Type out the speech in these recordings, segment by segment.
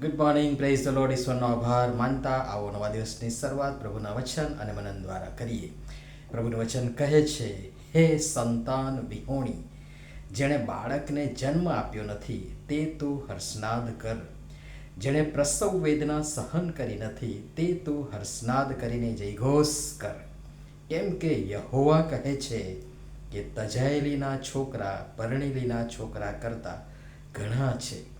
Good morning praise the lord ઈશ્વરનો આભાર માનતા આવો નવા દિવસની શરૂઆત પ્રભુના વચન અને મનન દ્વારા કરીએ પ્રભુનું વચન કહે છે, હે સંતાન વિહોણી, જેણે બાળકને જન્મ આપ્યો નથી, તે તું હર્ષનાદ કર. જેણે પ્રસવ વેદના સહન કરી નથી, તે તું હર્ષનાદ કરીને જયઘોષ કર. કેમ કે યહોવા કહે છે કે, તજાયેલીના છોકરા, પરણેલીના છોકરા કરતાં ઘણા છે.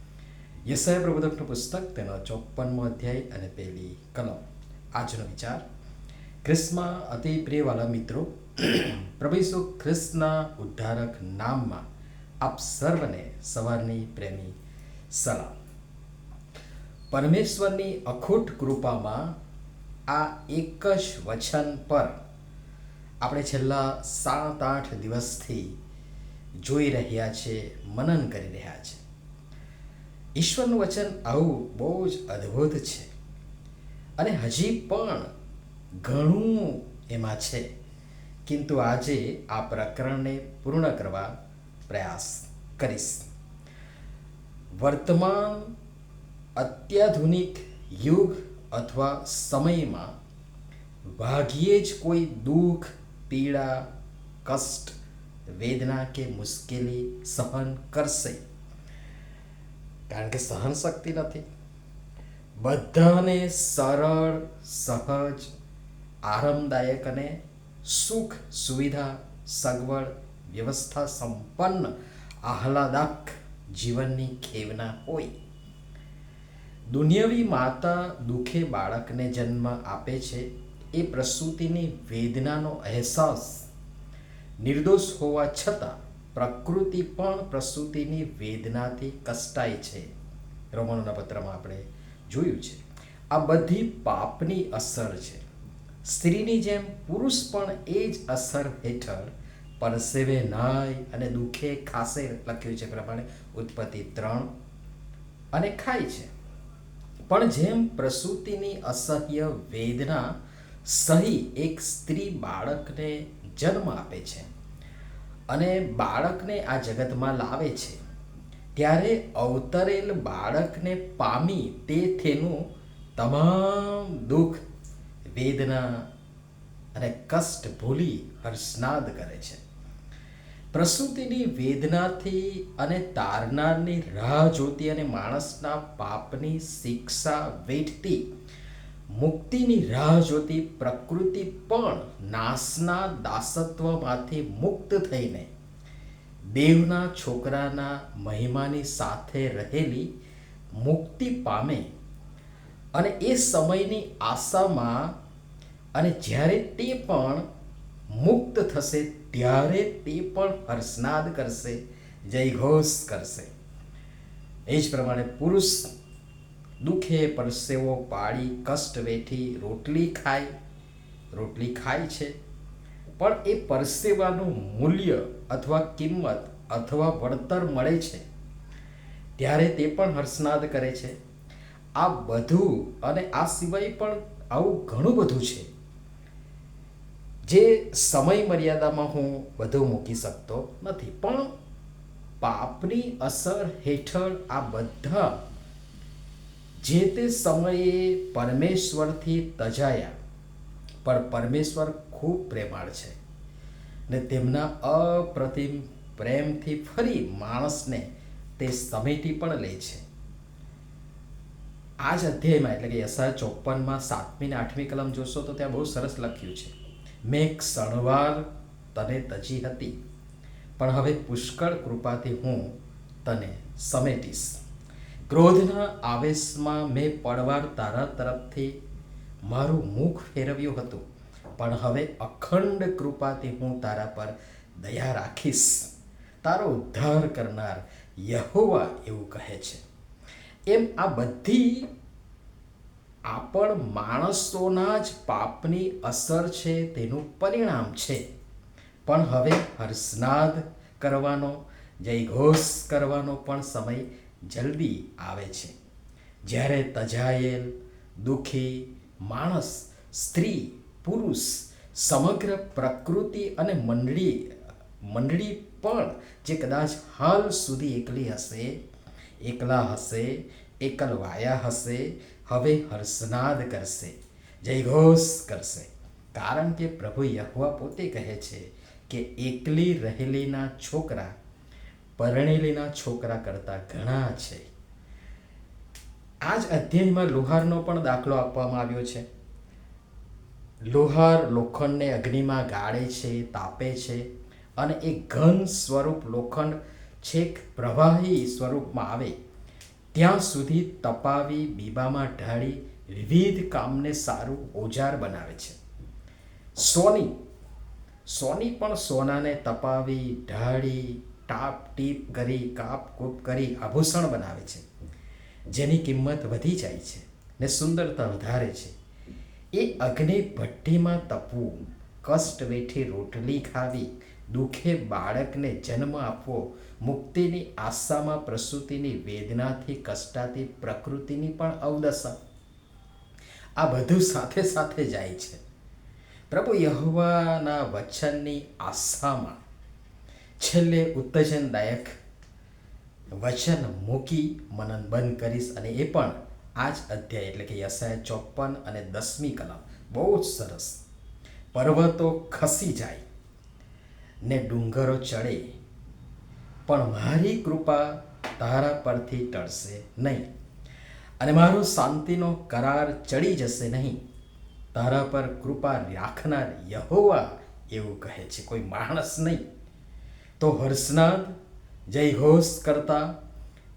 યસાય પ્રબોધકનું પુસ્તક તેનો ચોપ્પનમો અધ્યાય અને પહેલી કલમ. આજનો વિચાર ખ્રિસ્તમાં અતિ પ્રિયવાલા મિત્રો, પ્રભુ ખ્રિસ્તના ઉદ્ધારક નામમાં આપ સર્વને સવારની પ્રેમી સલામ. પરમેશ્વરની અખૂટ કૃપામાં આ એક જ વચન પર આપણે છેલ્લા સાત આઠ દિવસથી જોઈ રહ્યા છે, મનન કરી રહ્યા છે. ઈશ્વરનું વચન આવું બહુ જ અદ્ભુત છે. અને હજી પણ ઘણું એમાં છે. કિંતુ આજે આ પ્રકરણને પૂર્ણ કરવા પ્રયાસ કરીશ. વર્તમાન અત્યાધુનિક યુગ અથવા સમયમાં ભાગ્યે જ કોઈ દુઃખ, પીડા, કષ્ટ, વેદના કે મુશ્કેલી સહન કરશે. કારણ કે સહન શક્તિ નથી. બધાને સરળ, સહજ, આરામદાયક અને સુખ સુવિધા, સગવડ, વ્યવસ્થા સંપન્ન, આહલાદક જીવનની ખેવના હોય. દુનિયાવી માતા દુઃખે બાળકને જન્મ આપે છે એ પ્રસૂતિની વેદનાનો અહેસાસ. નિર્દોષ હોવા છતાં પ્રકૃતિ પણ પ્રસૂતિની વેદનાથી કષ્ટાય છે. રોમનોના પત્રમાં આપણે જોયું છે. આ બધી પાપની અસર છે. સ્ત્રીની જેમ પુરુષ પણ એ જ અસર હેઠળ પરસેવે નાય અને દુઃખે ખાસે લખ્યું છે પ્રમાણે ઉત્પત્તિ ત્રણ અને ખાય છે. પણ જેમ પ્રસૂતિની અસહ્ય વેદના સહી એક સ્ત્રી બાળકને જન્મ આપે છે. અને બાળકને આ જગતમાં લાવે છે. ત્યારે અવતરેલ બાળકને પામી તે તેનું તમામ દુઃખ, વેદના અને કષ્ટ ભૂલી હર્ષનાદ કરે છે. પ્રસૂતિની વેદનાથી અને તારનારની રાહ જોતી અને માણસના પાપની શિક્ષા વેઠતી મુક્તિની રાહ જોતી પ્રકૃતિ પણ નાશના દાસત્વમાંથી મુક્ત થઈને દેવના છોકરાના મહિમાની સાથે રહેલી મુક્તિ પામે અને એ સમયની આશામાં અને જ્યારે તે પણ મુક્ત થશે, ત્યારે તે પણ હર્ષનાદ કરશે, જયઘોષ કરશે. એ જ પ્રમાણે પુરુષ દુઃખે પરસેવો પાડી કષ્ટ વેઠી રોટલી ખાય. રોટલી ખાય છે. પણ એ પરસેવાનું મૂલ્ય અથવા કિંમત અથવા વળતર મળે છે. ત્યારે તે પણ હર્ષનાદ કરે છે. આ બધું અને આ સિવાય પણ આવું ઘણું બધું છે. જે સમય મર્યાદામાં હું બધું મૂકી શકતો નથી. પણ પાપની અસર હેઠળ આ બધા જે તે સમયે પરમેશ્વરથી તજાયા. પણ પરમેશ્વર ખૂબ પ્રેમાળ છે ને તેમના અપ્રતિમ પ્રેમથી ફરી માણસને તે સમેટી પણ લે છે. આ જ અધ્યાયમાં એટલે કે યસા ચોપ્પનમાં સાતમી ને આઠમી કલમ જોશો તો ત્યાં બહુ સરસ લખ્યું છે. મેં ક્ષણવાર તને તજી હતી, પણ હવે પુષ્કળ કૃપાથી હું તને સમેટીશ. ક્રોધના આવેશમાં મેં પડવાર તારા તરફથી મારું મુખ ફેરવ્યું હતું. પણ હવે અખંડ કૃપાથી હું તારા પર દયા રાખીશ. તારો ઉદ્ધાર કરનાર યહોવા એવું કહે છે. એમ આ બધી આપણ માણસોના જ પાપની અસર છે તેનું પરિણામ છે. પણ હવે હર્ષનાદ કરવાનો જય ઘોષ કરવાનો પણ સમય જલ્દી આવે છે. જ્યારે તજાયેલ, દુઃખી માણસ, સ્ત્રી, પુરુષ, સમગ્ર પ્રકૃતિ અને મંડળી મંડળી પણ જે કદાચ હાલ સુધી એકલી હશે, એકલા હશે, એકલવાયા હશે, હવે હર્ષનાદ કરશે, જયઘોષ કરશે. કારણ કે પ્રભુ યહવા પોતે કહે છે કે એકલી રહેલીના છોકરા પરણેલીના છોકરા કરતાં ઘણા છે. આ જ અધ્યયનમાં લોહારનો પણ દાખલો આપવામાં આવ્યો છે. લોહાર લોખંડને અગ્નિમાં ગાળે છે, તાપે છે અને એ ઘન સ્વરૂપ લોખંડ છેક પ્રવાહી સ્વરૂપમાં આવે. ત્યાં સુધી તપાવી, બીબામાં ઢાળી, વિવિધ કામને સારું ઓજાર બનાવે છે. સોની સોની પણ સોનાને તપાવી, ઢાળી ટાપ ટીપ કરી, કાપ કૂપ કરી આભૂષણ બનાવે છે. જેની કિંમત વધી જાય છે ને સુંદરતા વધારે છે. એ અગ્નિ ભઠ્ઠીમાં તપવું, કષ્ટ વેઠી રોટલી ખાવી, દુઃખે બાળકને જન્મ આપવો, મુક્તિની આશામાં પ્રસૂતિની વેદનાથી કષ્ટાતી પ્રકૃતિની પણ અવદશા આ બધું સાથે સાથે જાય છે. પ્રભુ યહવાના વચનની આશામાં છેલ્લે ઉત્તેજનદાયક વચન મૂકી મનન બંધ કરીશ અને એ પણ આ જ અધ્યાય એટલે કે યશાય ચોપન અને દસમી કલમ બહુ જ સરસ. પર્વતો ખસી જાય ને ડુંગરો ચડે, પણ મારી કૃપા તારા પરથી ટળશે નહીં. અને મારો શાંતિનો કરાર ચડી જશે નહીં. તારા પર કૃપા રાખનાર યહોવા એવું કહે છે. કોઈ માણસ નહીં. તો હર્ષનાદ જય ઘોષ કરતા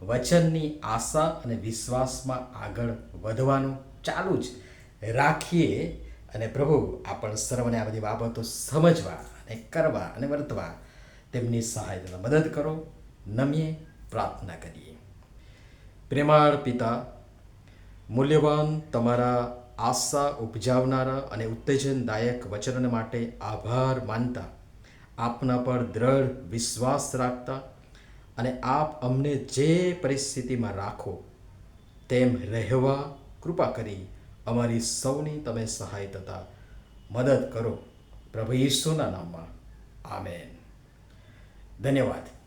વચનની આશા અને વિશ્વાસમાં આગળ વધવાનું ચાલુ જ રાખીએ અને પ્રભુ, આપણ સર્વને આ બધી બાબતો સમજવા અને કરવા અને વર્તવા તેમની સહાયતા મદદ કરો, નમીએ પ્રાર્થના કરીએ. પ્રેમાળ પિતા, મૂલ્યવાન તમારા આશા ઉપજાવનારા અને ઉત્તેજનદાયક વચન માટે આભાર માનતા આપના પર દ્રઢ વિશ્વાસ રાખતા અને આપ અમને જે પરિસ્થિતિમાં રાખો, તેમ રહેવા કૃપા કરી અમારી સૌની તમે સહાય તથા મદદ કરો. પ્રભુ ઈશ્વરના નામમાં. આમેન. ધન્યવાદ.